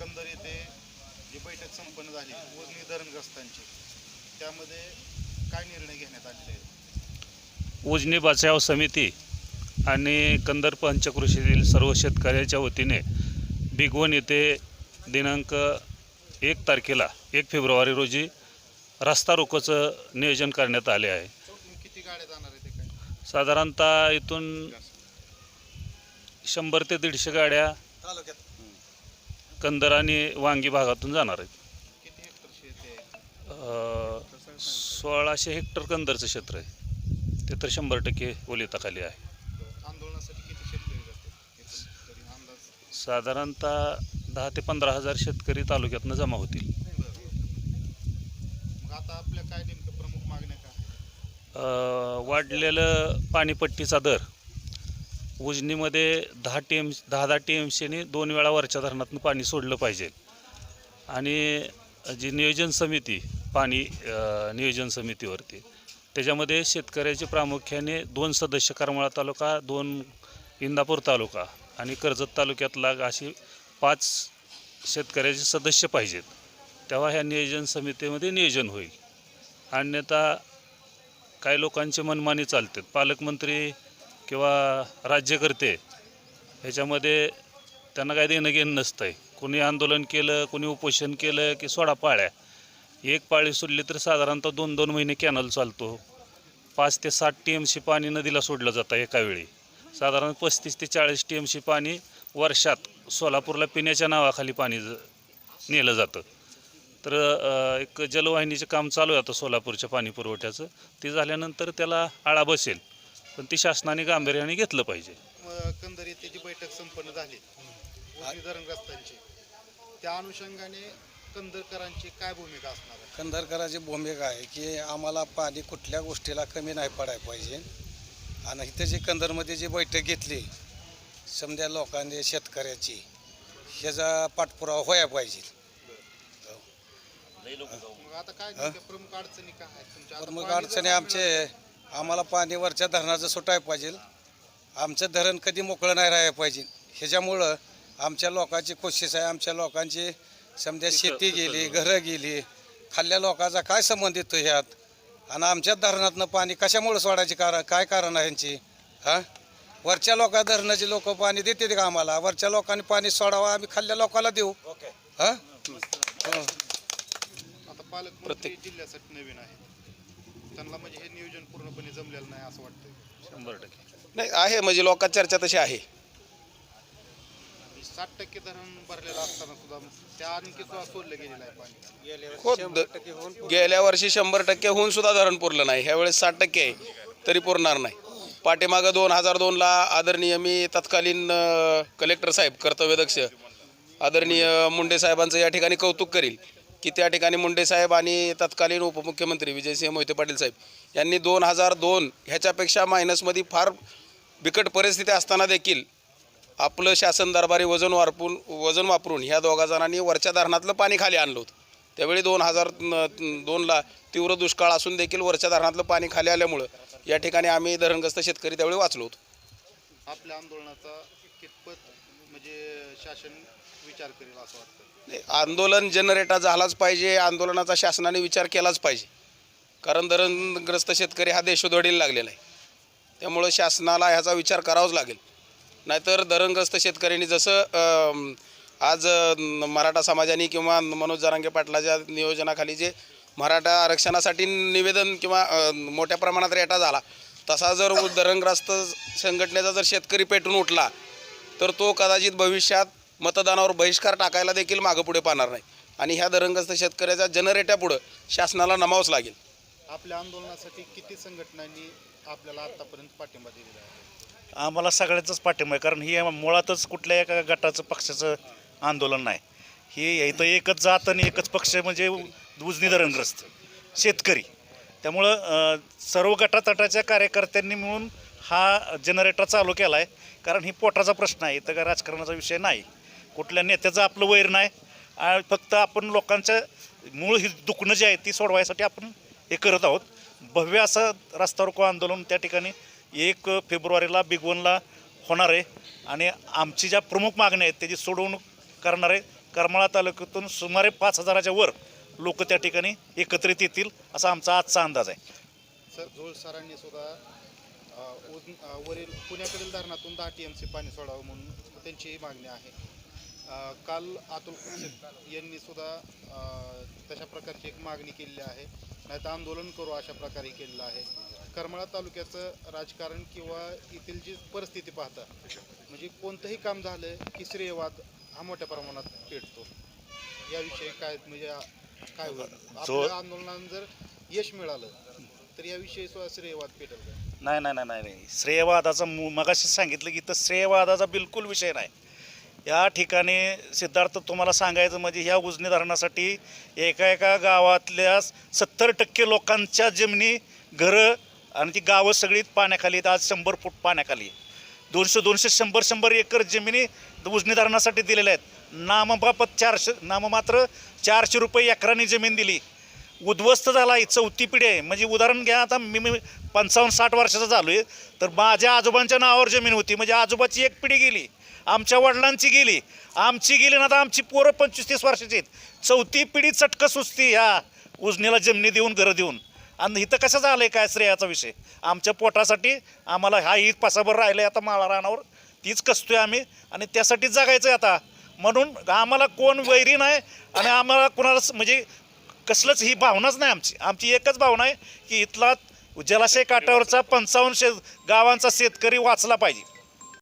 कंदर येथे जी बैठक संपन्न झाली उजनी धरणग्रस्तांची त्यामध्ये काय निर्णय घेण्यात आलेले आहेत? उजनी बचाव समिती आणि कंदर पंचकृषीतील सर्व शेतकऱ्याच्या वतीने बिगवन येथे दिनांक एक तारखेला एक फेब्रुवारी रोजी रस्ता रोकोचं नियोजन करण्यात आले आहे. किती गाड्या जाणार आहेत ते काय साधारणतः इथून शंभर ते दीडशे गाड्या कंदर आणि वांगी भागातून जाणार आहेत. किती हेक्टर शेती आहे सोळाशे हेक्टर कंदरचं क्षेत्र आहे. ते तर शंभर टक्के ओलिताखाली आहे. आंदोलनासाठी किती शेतकरी जाते एकूण तरी अंदाज? साधारणतः दहा ते पंधरा हजार शेतकरी तालुक्यातनं जमा होतील. मग आता आपल्या काय नेमकं प्रमुख मागण्या काय? अ, वाढलेलं पाणीपट्टीचा दर. उजनीमध्ये दहा टी एम दहा दहा टी एम सीने दोन वेळा वरच्या धरणातून पाणी सोडलं पाहिजे. आणि जी नियोजन समिती पाणी नियोजन समितीवरती त्याच्यामध्ये शेतकऱ्याचे प्रामुख्याने दोन सदस्य करमाळा तालुका दोन इंदापूर तालुका आणि कर्जत तालुक्यातला अशी पाच शेतकऱ्याचे सदस्य पाहिजेत. तेव्हा ह्या नियोजन समितीमध्ये नियोजन होईल. अन्यथा काही लोकांचे मनमानी चालतात. पालकमंत्री किंवा राज्यकर्ते ह्याच्यामध्ये त्यांना काय देणं घेणं नसतं आहे कोणी आंदोलन केलं कोणी उपोषण केलं की सोडा पाळ्या. एक पाळी सोडली तर साधारणतः दोन दोन महिने कॅनल चालतो. पाच ते सात टी एम सी पाणी नदीला सोडलं जातं एका वेळी. साधारण पस्तीस ते चाळीस टी एम सी पाणी वर्षात सोलापूरला पिण्याच्या नावाखाली पाणी ज- नेलं जातं. तर एक जलवाहिनीचं काम चालू आहे आता सोलापूरच्या पाणी पुरवठ्याचं. ते झाल्यानंतर त्याला आळा बसेल. पण ती शासनाने गांभीर्याने घेतलं पाहिजे. मग जी बैठक संपन्न झाली. उजनी धरणग्रस्तांची. त्या अनुषंगाने कंदरकरांची काय भूमिका असणार आहे? कंधारकराची भूमिका आहे की आम्हाला पाणी कुठल्या गोष्टीला कमी नाही पडायला पाहिजे. आणि इथं जी कंदरमध्ये जी बैठक घेतली समजा लोकांनी शेतकऱ्याची ह्याचा पाठपुरावा व्हायला पाहिजे. मग आता काय नेमक्या प्रमुख अडचणी काय आहेत तुमच्या? आता प्रमुख पाणी जर अडचणी आमचे आम्हाला पाणी वरच्या धरणाचं सुटायला पाहिजे. आमचं धरण कधी मोकळं नाही राहायला पाहिजे. ह्याच्यामुळं आमच्या लोकांची कोशिश आहे आमच्या लोकांची समजा शेती गेली घरं गेली खाल्ल्या लोकांचा काय संबंध येतो ह्यात? आणि आमच्या धरणातनं पाणी कशामुळे सोडायचे कारण काय कारण आहे यांची हां? वरच्या लोका धरणाचे लोक पाणी देते का आम्हाला? वरच्या लोकांनी पाणी सोडावं आम्ही खाल्ल्या लोकांना देऊ. हां? हो. आता पालकमंत्री जिल्ह्यासाठी नवीन आहे. त्यांना म्हणजे हे नियोजन पूर्णपणे जमलेलं नाही असं वाटतंय. शंभर टक्के. नाही आहे म्हणजे लोकात चर्चा तशी आहे. साठ टक्के धरण भरलेलं असताना सुद्धा त्या आणखी सुद्धा सोडलं गेलेलं आहे पाणी. हो द- गेल्या वर्षी शंभर टक्के होऊन सुद्धा धरण पुरलं नाही. ह्यावेळेस साठ टक्के आहे तरी पुरणार नाही. पाठीमागं दोन हजार दोनला आदरणीय मी तत्कालीन अ, कलेक्टर साहेब कर्तव्यदक्ष आदरणीय मुंडे साहेबांचं या ठिकाणी कौतुक करील. की त्या ठिकाणी मुंडे साहेब आणि तत्कालीन उपमुख्यमंत्री विजयसिंह मोहिते पाटील साहेब यांनी दोन हजार दोन ह्याच्यापेक्षा मायनसमध्ये फार बिकट परिस्थिती असताना देखील आपलं शासन दरबारी वजन वापरून वजन वापरून ह्या दोघा जणांनी वरच्या धरणातलं पाणी खाली आणलं होतं. त्यावेळी दोन हजार दोनला तीव्र दुष्काळ असून देखील वरच्या धरणातलं पाणी खाली आल्यामुळं या ठिकाणी आम्ही धरणग्रस्त शेतकरी त्यावेळी वाचलो होतो. आपल्या आंदोलनाचा कितपत म्हणजे शासन विचार करेल असं वाटतं. नाही, आंदोलन जनरेटा झालाच पाहिजे आंदोलनाचा शासनाने विचार केलाच पाहिजे. कारण धरणग्रस्त शेतकरी हा देशोधडीला लागलेला आहे. त्यामुळं शासनाला ह्याचा विचार करावाच लागेल. नाहीतर धरणग्रस्त शेतकऱ्यांनी जसं अम, आज अम, मराठा समाजाने किंवा मनोज जरांगे पाटलाच्या नियोजनाखाली जे मराठा आरक्षणासाठी निवेदन किंवा मोठ्या प्रमाणात रेटा झाला तसा जर धरणग्रस्त संघटनेचा जर शेतकरी पेटून उठला तर तो कदाचित भविष्यात मतदानावर बहिष्कार टाकायला देखील मागं पुढे पाहणार नाही. आणि ह्या धरणग्रस्त शेतकऱ्याच्या जनरेट्यापुढं शासनाला नमावच लागेल. आपल्या आंदोलनासाठी किती संघटनांनी आपल्याला आतापर्यंत पाठिंबा दिलेला आहे? आम्हाला सगळ्याचाच पाठिंबा आहे कारण ही मुळातच कुठल्या एका गटाचं पक्षाचं आंदोलन नाही. ही इथं एकच जात आणि एकच पक्ष म्हणजे उजनी धरणग्रस्त शेतकरी. त्यामुळं सर्व गटातटाच्या कार्यकर्त्यांनी मिळून हा जनरेटर चालू केला आहे कारण ही पोटाचा प्रश्न आहे इथं काय राजकारणाचा विषय नाही. कुठल्या नेत्याचं आपलं वैर नाही. फक्त आपण लोकांच्या मूळ ही दुखणं जे आहे ती सोडवायसाठी आपण हे करत आहोत. भव्य असं रस्ता रोको आंदोलन त्या ठिकाणी एक फेब्रुवारीला बिगवनला होणार आहे. आणि आमची ज्या प्रमुख मागण्या आहेत त्याची सोडवणूक करणारे करमाळा तालुक्यातून सुमारे पाच हजाराच्या वर लोक त्या ठिकाणी एकत्रित येतील असा आमचा आजचा अंदाज आहे. सर झोळ सरांनी सुद्धा वरील पुण्याकडील धरणातून दहा टी एम सी पाणी सोडावं म्हणून त्यांची ही मागणी आहे. काल अतुल यांनी सुद्धा तशा प्रकारची एक मागणी केलेली आहे. नाही तर आंदोलन करू अशा प्रकारे केलेलं आहे. करमाळा तालुक्याचं राजकारण किंवा येथील जी परिस्थिती पाहता म्हणजे कोणतंही काम झालं की श्रेयवाद हा मोठ्या प्रमाणात पेटतो. याविषयी काय म्हणजे काय होईल? आपल्या आंदोलनात जर यश मिळालं तर याविषयी सुद्धा श्रेयवाद पेटेल नाही नाही नाही नाही श्रेयवादाचा मगाशी सांगितलं की तर श्रेयवादाचा बिलकुल विषय नाही. या ठिकाणी सिद्धार्थ तुम्हाला सांगायचं म्हणजे ह्या उजनी धरणासाठी एका एका गावातल्या सत्तर टक्के लोकांच्या जमिनी घरं आणि ती गावं सगळी पाण्याखाली आहेत. आज शंभर फूट पाण्याखाली दोनशे दोनशे शंभर शंभर एकर जमिनी उजनी धरणासाठी दिलेल्या आहेत. नामबापत चारशे नाममात्र चारशे रुपये एकराने जमीन दिली. उद्ध्वस्त झाला आहे. चौथी पिढी आहे. म्हणजे उदाहरण घ्या आता मी मी पंचावन्न साठ वर्षाचा झालो आहे तर माझ्या आजोबांच्या नावावर जमीन होती. म्हणजे आजोबाची एक पिढी गेली. आमच्या वडिलांची गेली. आमची गेली ना तर आमची पोरं पंचवीस तीस वर्षाची आहेत. चौथी पिढी चटकं सुचती ह्या उजनीला जमिनी देऊन घरं देऊन. आणि इथं कसं झालं आहे काय श्रेयाचा विषय? आमच्या पोटासाठी आम्हाला हा ही पासाभर राहिलं आहे आता माळा रानावर. तीच कसतोय आम्ही आणि त्यासाठीच जगायचं आहे आता. म्हणून आम्हाला कोण वैरी नाही आणि आम्हाला कुणालाच म्हणजे कसलंच ही भावनाच नाही आमची. आमची एकच भावना आहे की इथला जलाशय काठावरचा पंचावन्न शे गावांचा शेतकरी वाचला पाहिजे.